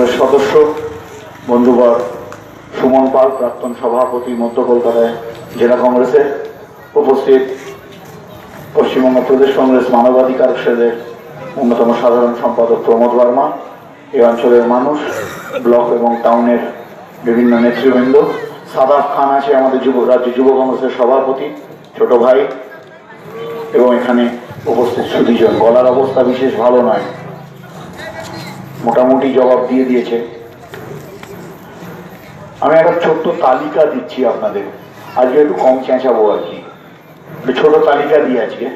কংগ্রেস সদস্য, বন্ধুবর সুমন পাল, প্রাক্তন সভাপতি মধ্য কলকাতায় জেলা কংগ্রেসের উপস্থিত। পশ্চিমবঙ্গ প্রদেশ কংগ্রেস মানবাধিকার সেলের অন্যতম সাধারণ সম্পাদক প্রমোদ বর্মা, এই অঞ্চলের মানুষ, ব্লক এবং টাউনের বিভিন্ন নেতৃবৃন্দ। সাদাফ খান আছে আমাদের যুব, রাজ্য যুব কংগ্রেসের সভাপতি, ছোট ভাই এবং এখানে উপস্থিত সুদীজন। গলার অবস্থা বিশেষ ভালো নয়। মোটামুটি জবাব দিয়ে দিয়েছে। আমি একটা ছোট্ট তালিকা দিচ্ছি আপনাদের। আজকে একটু কম চেঁচাবো আর কি। ছোট তালিকা দিয়ে আজকে।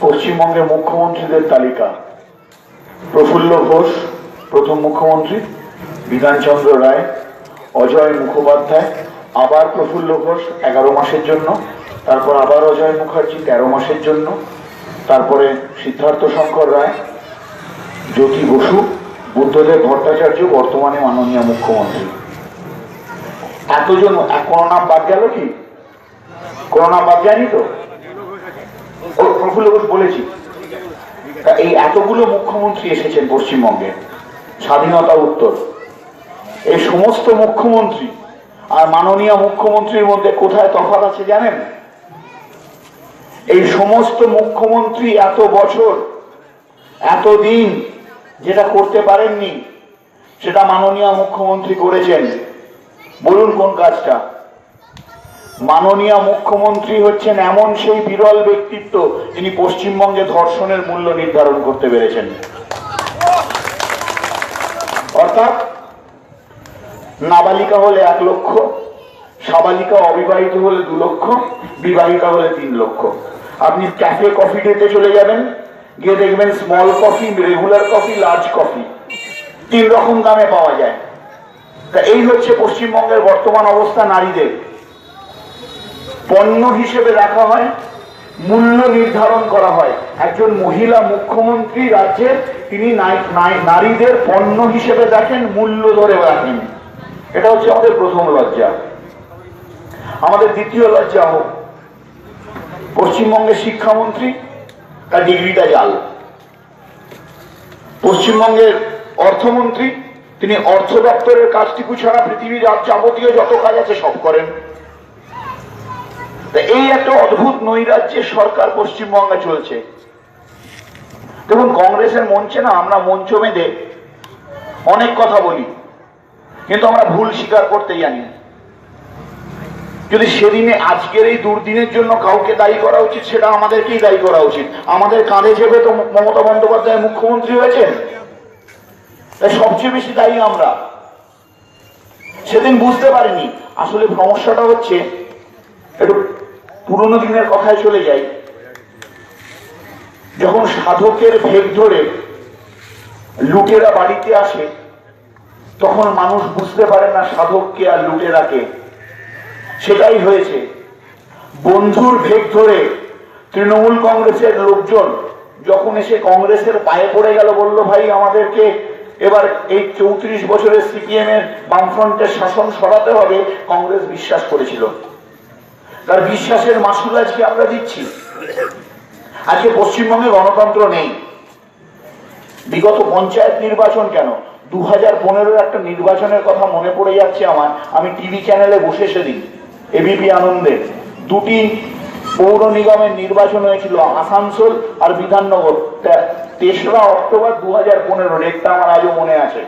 পশ্চিমবঙ্গের মুখ্যমন্ত্রীদের তালিকা। প্রফুল্ল ঘোষ, প্রথম মুখ্যমন্ত্রী। বিধানচন্দ্র রায়, অজয় মুখোপাধ্যায়। আবার প্রফুল্ল ঘোষ এগারো মাসের জন্য। তারপর আবার অজয় মুখার্জি তেরো মাসের জন্য। তারপরে সিদ্ধার্থ শঙ্কর রায়, জ্যোতি বসু বুদ্ধদেব ভট্টাচার্য, বর্তমানে মাননীয় মুখ্যমন্ত্রী। এতজন নাম বাদ গেল কি? কোনো নাম বাদ যায়নি তো? প্রফুল্ল ঘোষ বলেছি। এই এতগুলো মুখ্যমন্ত্রী এসেছেন পশ্চিমবঙ্গে। স্বাধীনতা উত্তর। এই সমস্ত মুখ্যমন্ত্রী আর মাননীয় মুখ্যমন্ত্রীর মধ্যে কোথায় তফাৎ আছে জানেন? এই সমস্ত মুখ্যমন্ত্রী এত বছর, এতদিন যেটা করতে পারেননি, সেটা মাননীয় মুখ্যমন্ত্রী করেছেন। বলুন কোন কাজটা? মাননীয় মুখ্যমন্ত্রী হচ্ছেন এমন সেই বিরল ব্যক্তিত্ব, যিনি পশ্চিমবঙ্গে ধর্ষণের মূল্য নির্ধারণ করতে পেরেছেন। অর্থাৎ, নাবালিকা হলে এক লক্ষ, সাবালিকা অবিবাহিত হলে দু লক্ষ, বিবাহিতা হলে তিন লক্ষ। আপনি ক্যাফে কফি ডেতে চলে যাবেন গিয়ে দেখবেন small coffee regular coffee large coffee তিন রকম দামে পাওয়া যায়। তা এই হচ্ছে পশ্চিমবঙ্গের বর্তমান অবস্থা নারীদের। পণ্য হিসেবে রাখা হয়, মূল্য নির্ধারণ করা হয়। একজন মহিলা মুখ্যমন্ত্রী রাজ্যের তিনি নারীদের পণ্য হিসেবে দেখেন, মূল্য ধরে রাখেন। এটা হচ্ছে আমাদের প্রথম লজ্জা। আমাদের দ্বিতীয় লজ্জা হোক, পশ্চিমবঙ্গের শিক্ষামন্ত্রী তার ডিগ্রিটা জাল। পশ্চিমবঙ্গের অর্থমন্ত্রী, তিনি অর্থ দপ্তরের কাজটুকু ছাড়া পৃথিবীর যাবতীয় যত কাজ আছে সব করেন। এই একটা অদ্ভুত নৈরাজ্যের সরকার পশ্চিমবঙ্গে চলছে। দেখুন, কংগ্রেসের মঞ্চে না আমরা মঞ্চ বেঁধে অনেক কথা বলি, কিন্তু আমরা ভুল স্বীকার করতে জানি যদি সেদিনে আজকের এই দুর্দিনের জন্য কাউকে দায়ী করা উচিত, সেটা আমাদেরকেই দায়ী করা উচিত। আমাদের কাঁধে চেপে তো মমতা বন্দ্যোপাধ্যায় মুখ্যমন্ত্রী হয়েছেন? তাই সবচেয়ে বেশি দায়ী আমরা। সেদিন বুঝতে পারিনি। আসলে সমস্যাটা হচ্ছে, একটু পুরোনো দিনের কথায় চলে যাই। যখন সাধকের ভেগ ধরে লুটেরা বাড়িতে আসে, তখন মানুষ বুঝতে পারে না সাধককে আর লুটেরাকে সেটাই হয়েছে। বন্ধুর ভেগ ধরে তৃণমূল কংগ্রেসের লোকজন যখন এসে কংগ্রেসের পায়ে পড়ে গেল, বলল, ভাই, আমাদেরকে এবার এই চৌত্রিশ বছরের সিপিএম এর বামফ্রন্টের শাসন সরাতে হবে, কংগ্রেস বিশ্বাস করেছিল। তার বিশ্বাসের মাসুল আজকে আমরা দিচ্ছি। আজকে পশ্চিমবঙ্গে গণতন্ত্র নেই। বিগত পঞ্চায়েত নির্বাচন কেন? দু হাজার একটা নির্বাচনের কথা মনে পড়ে যাচ্ছে আমার। আমি টিভি চ্যানেলে বসে সেদিন। এবিপি আনন্দে দুটি পৌর নিগমের নির্বাচন হয়েছিল, আসানসোল আর বিধাননগর। তেসরা অক্টোবর দু হাজার পনেরো ডেটটা আমার আজও মনে আছে।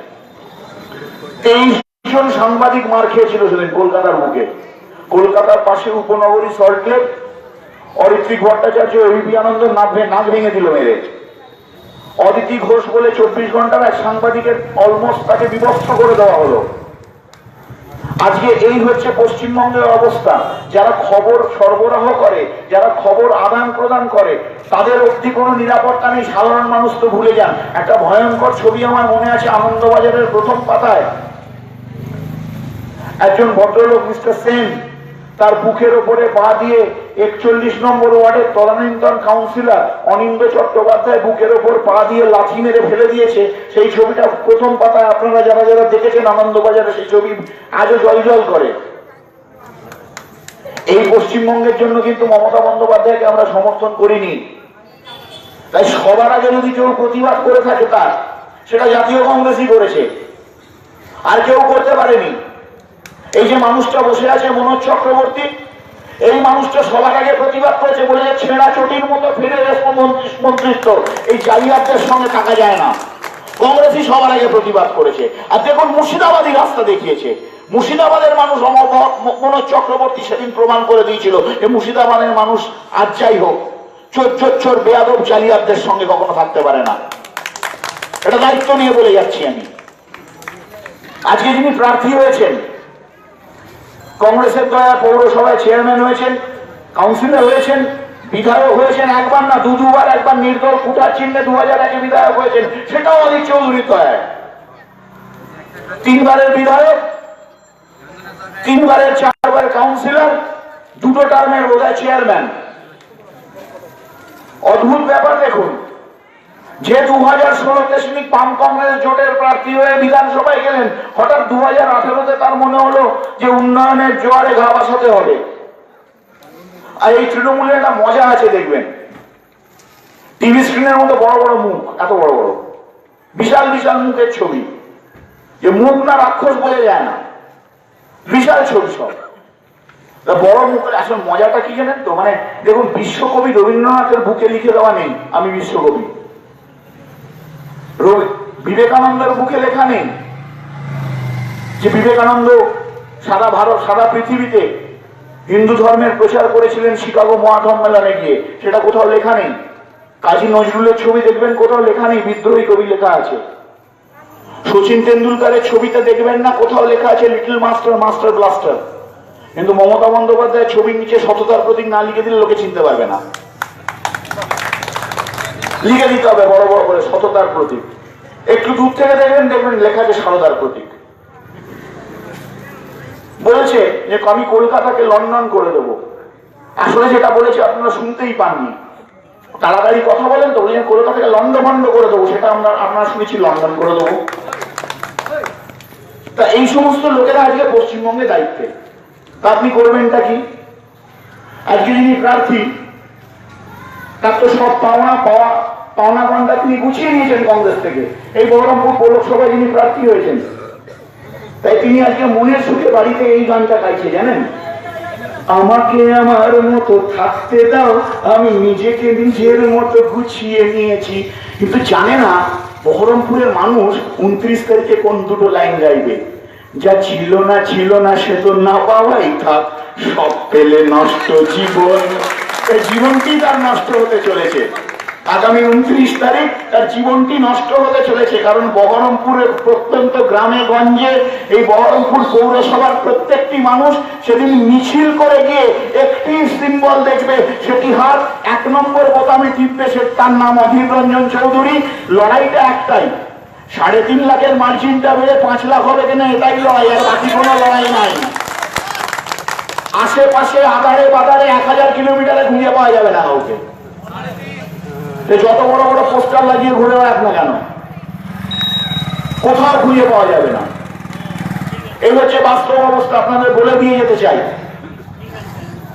তেইশ জন সাংবাদিক মার খেয়েছিল সেদিন কলকাতার বুকে। কলকাতার পাশে উপনগরী Salt Lake Aritrik Bhattacharya ABP Ananda নাক ভে- নাক ভেঙে দিল মেরে। অদিতি ঘোষ বলে চব্বিশ ঘণ্টার এক সাংবাদিকের অলমোস্ট তাকে বিভক্ত করে দেওয়া হলো। আজকে এই হচ্ছে পশ্চিমবঙ্গের অবস্থা। যারা খবর সরবরাহ করে, যারা খবর আদান প্রদান করে, তাদের অব্দি কোনো নিরাপত্তা নেই। সাধারণ মানুষ তো ভুলে যান। একটা ভয়ঙ্কর ছবি আমার মনে আছে আনন্দবাজারের প্রথম পাতায়। একজন ভদ্রলোক, মিস্টার সেন তার বুকের ওপরে পা দিয়ে একচল্লিশ নম্বর ওয়ার্ডের তদানীন্তন কাউন্সিলর অনিন্দ চট্টোপাধ্যায় বুকের ওপর পা দিয়ে লাথি মেরে ফেলে দিয়েছে। সেই ছবিটা প্রথম পাতায় আপনারা যারা যারা দেখেছেন আনন্দবাজারে সেই ছবি আজও জল জল করে। এই পশ্চিমবঙ্গের জন্য কিন্তু মমতা বন্দ্যোপাধ্যায়কে আমরা সমর্থন করিনি। তাই সবার আগে যদি কেউ প্রতিবাদ করে থাকে তার, সেটা জাতীয় কংগ্রেসই করেছে। আর কেউ করতে পারেনি। এই যে মানুষটা বসে আছে মনোজ চক্রবর্তী, এই মানুষটা সবার আগে প্রতিবাদ করেছে, বলে ছেঁড়া চটির মতো ফিরে মন্ত্রিত্ব। এই জালিয়াতদের সঙ্গে থাকা যায় না। কংগ্রেসই সবার আগে প্রতিবাদ করেছে। আর দেখুন, মুর্শিদাবাদই রাস্তা দেখিয়েছে। মুর্শিদাবাদের মানুষ মনোজ চক্রবর্তী সেদিন প্রমাণ করে দিয়েছিল যে মুর্শিদাবাদের মানুষ আজ যাই হোক, চোর চোর চোর, বেয়াদব জালিয়াতদের সঙ্গে কখনো থাকতে পারে না। এটা দায়িত্ব নিয়ে বলে যাচ্ছি আমি। আজকে যিনি প্রার্থী হয়েছেন কংগ্রেসের দ্বারা পৌরসভায় চেয়ারম্যান হয়েছেন, কাউন্সিলর হয়েছেন, বিধায়ক হয়েছেন একবার না দু দুবার একবার নির্দল কুটার চিহ্নে দু হাজার একে বিধায়ক হয়েছেন, সেটাও অনেক চৌধুরীর দয়ায়। তিনবারের বিধায়ক, তিনবারের চারবার কাউন্সিলর, দুটো টার্মের বোধহয় চেয়ারম্যান অদ্ভুত ব্যাপার দেখুন। যে দু হাজার ষোলো দশমিক বাম কংগ্রেস জোটের প্রার্থী হয়ে বিধানসভায় গেলেন, হঠাৎ দু হাজার আঠেরোতে তার মনে হলো যে উন্নয়নের জোয়ারে ঘা বাসাতে হবে। আর এই তৃণমূলের একটা মজা আছে, দেখবেন। টিভি স্ক্রিনের মতো বড় বড় মুখ, এত বড় বড়। বিশাল বিশাল মুখের ছবি। যে মুখ না রাক্ষস বোঝা যায় না। বিশাল ছবি সব। বড় মুখের আসলে মজাটা কি জানেন তো? মানে দেখুন, বিশ্বকবি রবীন্দ্রনাথের বুকে লিখে দেওয়া নেই, আমি বিশ্বকবি। বিবেকানন্দের বুকে লেখা নেই যে বিবেকানন্দ সারা ভারত, সারা পৃথিবীতে হিন্দু ধর্মের প্রচার করেছিলেন শিকাগো মহাসম্মেলনে গিয়ে, সেটা কোথাও লেখা নেই। কাজী নজরুলের ছবি দেখবেন, কোথাও লেখা নেই, বিদ্রোহী কবি লেখা আছে। সচিন তেন্ডুলকারের ছবিতে দেখবেন না, কোথাও লেখা আছে, লিটল মাস্টার মাস্টার ব্লাস্টার। কিন্তু মমতা বন্দ্যোপাধ্যায়ের ছবির নিচে সততার প্রতীক না লিখে দিলে লোকে চিনতে পারবে না। লিখে দিতে হবে, বড় বড় করে সততার প্রতীক। একটু দূর থেকে দেখবেন দেখবেন লেখা আছে সারদার প্রতীক। বলেছে যে, আমি কলকাতাকে লন্ডন করে দেব। আসলে যেটা বলেছে আপনারা শুনতেই পাননি। তাড়াতাড়ি কথা বলেন তো, বলছেন কলকাতাকে লন্ডভন্ড করে দেবো, সেটা আমরা, আপনারা শুনেছি, লন্ডন করে দেবো। তা এই সমস্ত লোকেরা আজকে পশ্চিমবঙ্গে দায়িত্বে। তা আপনি করবেনটা কি? আজকে যিনি প্রার্থী, তার তো সব পাওনা পাওয়া পাওনা গন্ডা তিনি গুছিয়ে নিয়েছেন কংগ্রেস থেকে। এই বহরমপুর পৌরসভায় যিনি প্রার্থী হয়েছেন। তাই তিনি আজকে মনের সুখে বাড়িতে এই গানটা গাইছে, জানেন? আমাকে আমার মতো থাকতে দাও, আমি নিজেকে নিজের মতো গুছিয়ে নিয়েছি। কিন্তু জানে না, বহরমপুরের মানুষ উনত্রিশ তারিখে কোন দুটো লাইন গাইবে? যা ছিল না ছিল না, সে তো না পাওয়াই থাক, সব পেলে নষ্ট জীবন। জীবনটি তার নষ্ট হতে চলেছে? আগামী উনত্রিশ তারিখ তার জীবনটি নষ্ট হতে চলেছে, কারণ বহরমপুরের প্রত্যন্ত গ্রামে গঞ্জে এই বহরমপুর পৌরসভার প্রত্যেকটি মানুষ সেদিন মিছিল করে গিয়ে একটি সিম্বল দেখবে, সেটি হার এক নম্বর বোতামে টিপবে, সে তার নাম অধীর রঞ্জন চৌধুরী। লড়াইটা একটাই, সাড়ে তিন লাখের মার্জিনটা বেড়ে পাঁচ লাখ হবে কিনা এটাই লড়াই, আর বাকি কোনো লড়াই নাই। আশেপাশে আধারে বাদারে এক হাজার কিলোমিটারে ঘুরিয়ে পাওয়া যাবে না কাউকে। সে যত বড় বড় পোস্টার লাগিয়ে ঘুরে বেড়াক না কেন? কোথাও খুঁজে পাওয়া যাবে না। এই হচ্ছে বাস্তব অবস্থা, আপনাদের বলে দিয়ে যেতে চাই।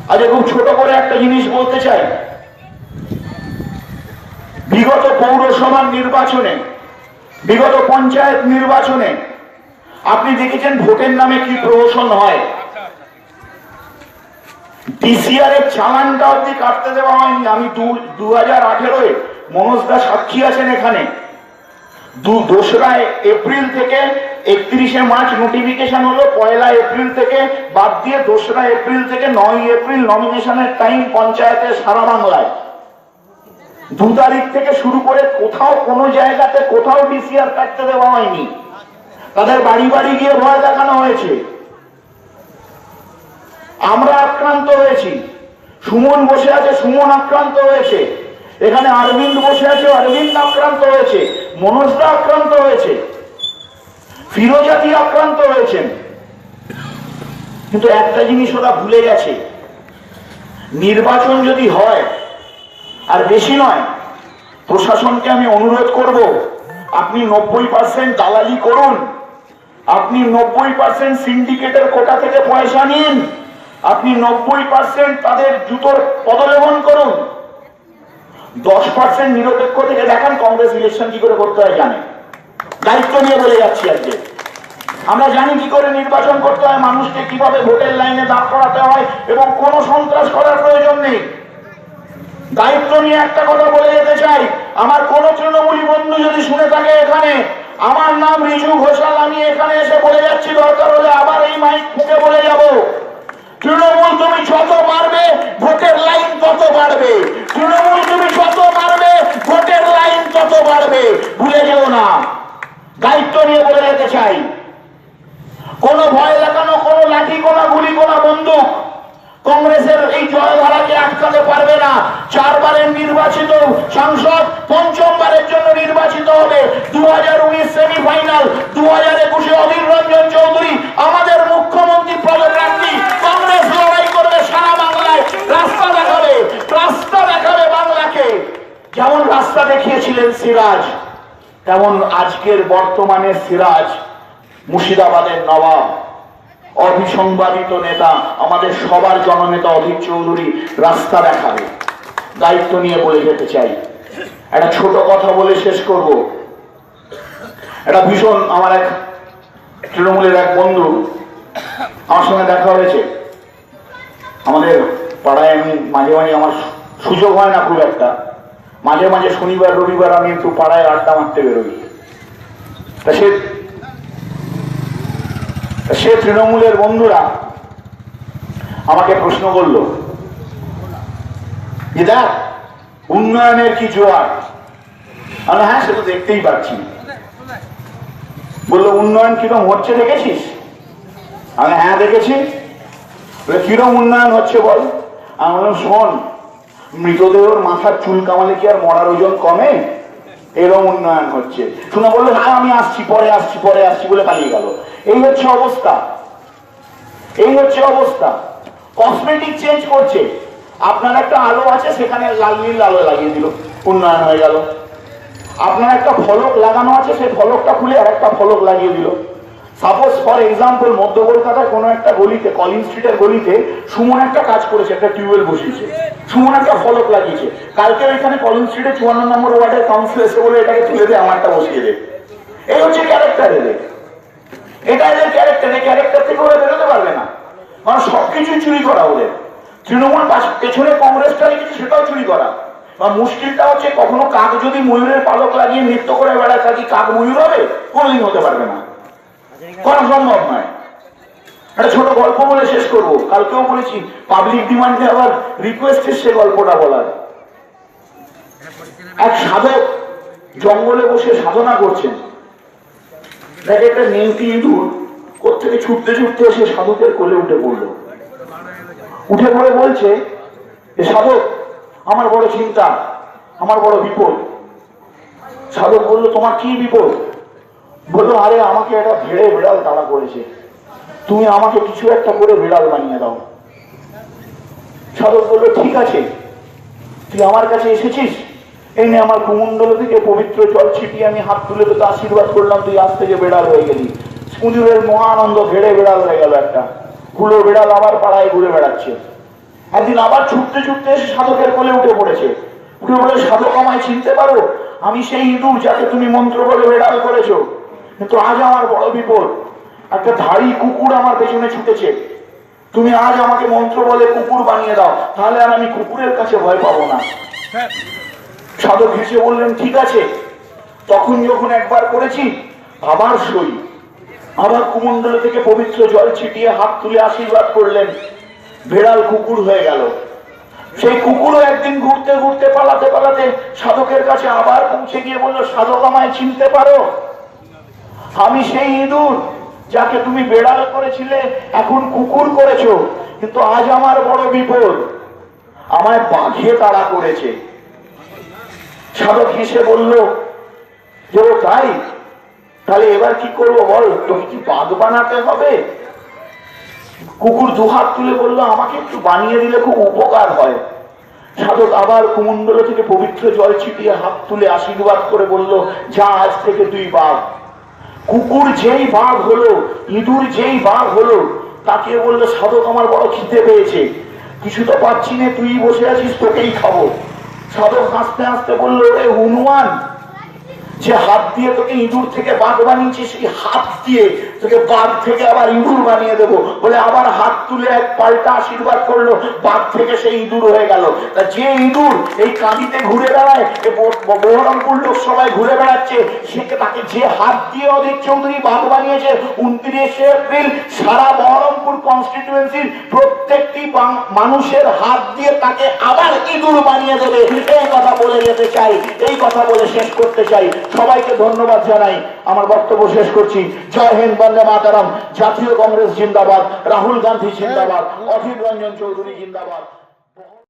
আজ খুব ছোট করে একটা জিনিস বলতে চাই। বিগত পৌরসভার নির্বাচনে, বিগত পঞ্চায়েত নির্বাচনে আপনি দেখেছেন ভোটের নামে কি প্রহসন হয়? ডিসিআর এর চালানটা অব্দি কাটতে দেওয়া হয়নি। আমি দু হাজার আঠেরোয় মনোজ দা সাক্ষী আছেন এখানে। দু, দোসরা এপ্রিল থেকে একত্রিশে মার্চ নোটিফিকেশন হলো। পয়লা এপ্রিল থেকে বাদ দিয়ে দোসরা এপ্রিল থেকে নয় এপ্রিল নমিনেশনের টাইম পঞ্চায়েতের সারা বাংলায়। দু তারিখ থেকে শুরু করে কোথাও কোনো জায়গাতে কোথাও ডিসিআর কাটতে দেওয়া হয়নি। তাদের বাড়ি বাড়ি গিয়ে ভয় দেখানো হয়েছে। আমরা আক্রান্ত হয়েছি। সুমন বসে আছে, সুমন আক্রান্ত হয়েছে। এখানে অরবিন্দ বসে আছে, অরবিন্দ আক্রান্ত হয়েছে। মনোজদা আক্রান্ত হয়েছে। ফিরোজাদি আক্রান্ত হয়েছেন। কিন্তু একটা জিনিস ওরা ভুলে গেছে। নির্বাচন যদি হয়, আর বেশি নয়, প্রশাসনকে আমি অনুরোধ করব, আপনি নব্বই পার্সেন্ট দালালি করুন। আপনি নব্বই পার্সেন্ট সিন্ডিকেটের কোটা থেকে পয়সা নিন। আপনি নব্বই পার্সেন্ট তাদের জুতোর পদলেবন করুন। দশ পার্সেন্ট নিরপেক্ষ থেকে দেখান কংগ্রেস ইলেকশন কি করে করতে হয় জানে। দায়িত্ব নিয়ে বলে যাচ্ছি আজকে। আমরা জানি কি করে নির্বাচন করতে হয়, মানুষকে কীভাবে ভোটের লাইনে দাঁড় করাতে হয় এবং কোনো সন্ত্রাস করার প্রয়োজন নেই। দায়িত্ব নিয়ে একটা কথা বলে যেতে চাই, আমার কোন তৃণমূলী বন্ধু যদি শুনে থাকে এখানে, আমার নাম রিজু ঘোষাল, আমি এখানে এসে বলে যাচ্ছি, দরকার হলে আবার এই মাইক ফুকে বলে যাব। তৃণমূল তুমি যত মারবে, ভোটের লাইন তত বাড়বে। তৃণমূল তুমি যত মারবে, ভোটের লাইন তত বাড়বে। ভুলে যেও না। দায়িত্ব নিয়ে বলে যেতে চাই। কোনো ভয় লাগানো কোনো লাঠি কোনা গুলি কোনা বন্দুক কংগ্রেসের এই জয়ধারাকে আটকাতে পারবে না। চারবারের নির্বাচিত সাংসদ পঞ্চমবারের জন্য নির্বাচিত হবে। দু হাজার উনিশ সেমিফাইনাল দু হাজার একুশে অধীর রঞ্জন চৌধুরী আমাদের মুখ্যমন্ত্রী পদপ্রার্থী কংগ্রেস লড়াই করবে সারা বাংলায় রাস্তা দেখাবে রাস্তা দেখাবে বাংলাকে যেমন রাস্তা দেখিয়েছিলেন সিরাজ। তেমন আজকের বর্তমানে সিরাজ মুর্শিদাবাদের নবাব, অভিসংবাদিত নেতা, আমাদের সবার জননেতা অধীর চৌধুরী রাস্তা দেখাবে। দায়িত্ব নিয়ে বলে যেতে চাই। একটা ছোট কথা বলে শেষ করব। একটা ভীষণ আমার এক তৃণমূলের এক বন্ধু আমার সঙ্গে দেখা হয়েছে। আমাদের পাড়ায় আমি মাঝে মাঝে আমার সুযোগ হয় না খুব একটা। মাঝে মাঝে শনিবার, রবিবার আমি একটু পাড়ায় আড্ডা মারতে বেরোই। তা সে তৃণমূলের বন্ধুরা আমাকে প্রশ্ন করল যে দেখ, উন্নয়নের কি জোয়ার? আমি হ্যাঁ সে তো দেখতেই পাচ্ছি। বলল, উন্নয়ন কিরম হচ্ছে দেখেছিস? আমি হ্যাঁ দেখেছি। কিরম উন্নয়ন হচ্ছে বল? আমি শোন মৃতদেহর মাথার চুল কামালে কি আর মরার ওজন কমে? এরকম উন্নয়ন হচ্ছে। শুনে বলল হ্যাঁ আমি আসছি, পরে আসছি পরে আসছি বলে পালিয়ে গেল। এই হচ্ছে অবস্থা। এই হচ্ছে অবস্থা। কসমেটিক চেঞ্জ করছে। আপনার একটা আলো আছে, সেখানে লাল, নীল আলো লাগিয়ে দিল। উন্নয়ন হয়ে গেল। আপনার একটা ফলক লাগানো আছে, সেই ফলকটা খুলে আর একটা ফলক লাগিয়ে দিল। সাপোজ ফর এক্সাম্পল মধ্য কলকাতার কোনো একটা গলিতে কলিং স্ট্রিটের গলিতে সুমন একটা কাজ করেছে, একটা টিউবওয়েল বসিয়েছে। সুমন একটা ফলক লাগিয়েছে। কালকে ওইখানে কলিং স্ট্রিটে চুয়ান্ন নম্বর ওয়ার্ডের কাউন্সিল এসে বলে, এটাকে তুলে দে, আমারটা বসিয়ে দে। এই হচ্ছে ক্যারেক্টার এদের। এটা এদের ক্যারেক্টার এই ক্যারেক্টার থেকে ওরা বেরোতে পারবে না। কারণ সবকিছুই চুরি করা ওদের। তৃণমূল পেছনে কংগ্রেসটা লিখেছে সেটাও চুরি করা। বা মুশকিলটা হচ্ছে, কখনো কাক যদি ময়ূরের পালক লাগিয়ে নৃত্য করে বেড়ায় তা কি কাক ময়ূর হবে? কোনোদিন হতে পারবে না। করা সম্ভব নয়। একটা ছোট গল্প বলে শেষ করব। কালকেও বলেছি পাবলিক ডিমান্ডে আবার রিকোয়েস্ট এসছে গল্পটা বলার। এক সাধক জঙ্গলে বসে সাধনা করছেন। দেখে একটা নেংটি ইঁদুর কোথেকে ছুটতে ছুটতে এসে সাধকের কোলে উঠে পড়ল। উঠে পড়ে বলছে যে সাধক, আমার বড় চিন্তা, আমার বড় বিপদ। সাধক বলল, তোমার কি বিপদ? বলল, আরে, আমাকে একটা ভেড়ে বিড়াল তাড়া করেছে। তুমি আমাকে কিছু একটা করে বিড়াল বানিয়ে দাও। সাধক বলল, ঠিক আছে। তুই আমার কাছে এসেছিস? এই নে আমার কুমন্ডল থেকে পবিত্র জল ছিটিয়ে আমি হাত তুলে তোকে আশীর্বাদ করলাম, তুই আজ থেকে বেড়াল হয়ে গেলি। কুঁজুরের মহানন্দ ভেড়ে বেড়াল হয়ে গেল একটা। হুলো বেড়াল আবার পাড়ায় ঘুরে বেড়াচ্ছে। একদিন আবার ছুটতে ছুটতে এসে সাধকের কোলে উঠে পড়েছে। উঠে বলে, সাধক, আমায় চিনতে পারো? আমি সেই ইঁদুর যাকে তুমি মন্ত্র বলে বেড়াল করেছ। কিন্তু আজ আমার বড় বিপদ। একটা ধাড়ি কুকুর আমার পেছনে ছুটেছে। তুমি আজ আমাকে মন্ত্র বলে কুকুর বানিয়ে দাও তাহলে আর আমি কুকুরের কাছে ভয় পাবো না। সাধক হেসে বললেন ঠিক আছে। তখন যখন একবার করেছি আবার সই আবার কুমন্ডল থেকে পবিত্র জল ছিটিয়ে হাত তুলে আশীর্বাদ করলেন। বেড়াল কুকুর হয়ে গেল। সেই কুকুরও একদিন ঘুরতে ঘুরতে পালাতে পালাতে সাধকের কাছে আবার পৌঁছে গিয়ে বলল সাধক আমায় চিনতে পারো? আমি সেই ইঁদুর যাকে তুমি বেড়াল করেছিলে, এখন কুকুর করেছ, কিন্তু আজ আমার বড় বিপদ। আমায় বাঘে তাড়া করেছে। সাধক হেসে বলল, যে ও তাই, তাহলে এবার কি করব বল? তোকে কি বাঘ বানাতে হবে? কুকুর দুহাত তুলে বলল, আমাকে একটু বানিয়ে দিলে খুব উপকার হয়। সাধক আবার কুমন্ডল থেকে পবিত্র জল ছিটিয়ে হাত তুলে আশীর্বাদ করে বলল, যা আজ থেকে তুই বাঘ। কুকুর যেই বাঘ হলো, ইঁদুর যেই বাঘ হলো, তাকে বলল, সাধক আমার বড় খিদে পেয়েছে। কিছু তো পাচ্ছি না, তুই বসে আছিস, তোকেই খাব। সাধক হাসতে হাসতে বলল রে হনুমান, যে হাত দিয়ে তোকে ইঁদুর থেকে বাঘ বানিয়েছে, সেই হাত দিয়ে তোকে বাঘ থেকে আবার ইঁদুর বানিয়ে দেবো বলে আবার হাত তুলে এক পাল্টা আশীর্বাদ করল। বাঘ থেকে সেই ইঁদুর হয়ে গেল। তা যে ইঁদুর এই কাঁদিতে ঘুরে বেড়ায় বহরমপুর ঘুরে বেড়াচ্ছে, সে তাকে যে হাত দিয়ে অধীর চৌধুরী বাঘ বানিয়েছে, উনত্রিশে এপ্রিল সারা বহরমপুর কনস্টিটিউয়েন্সির প্রত্যেকটি মানুষের হাত দিয়ে তাকে আবার ইঁদুর বানিয়ে দেবে। এই কথা বলে যেতে চাই, এই কথা বলে শেষ করতে চাই। সবাইকে ধন্যবাদ জানাই। আমার বক্তব্য শেষ করছি। জয় হিন্দ বন্দে মাতারাম জাতীয় কংগ্রেস জিন্দাবাদ রাহুল গান্ধী জিন্দাবাদ অধীর রঞ্জন চৌধুরী জিন্দাবাদ।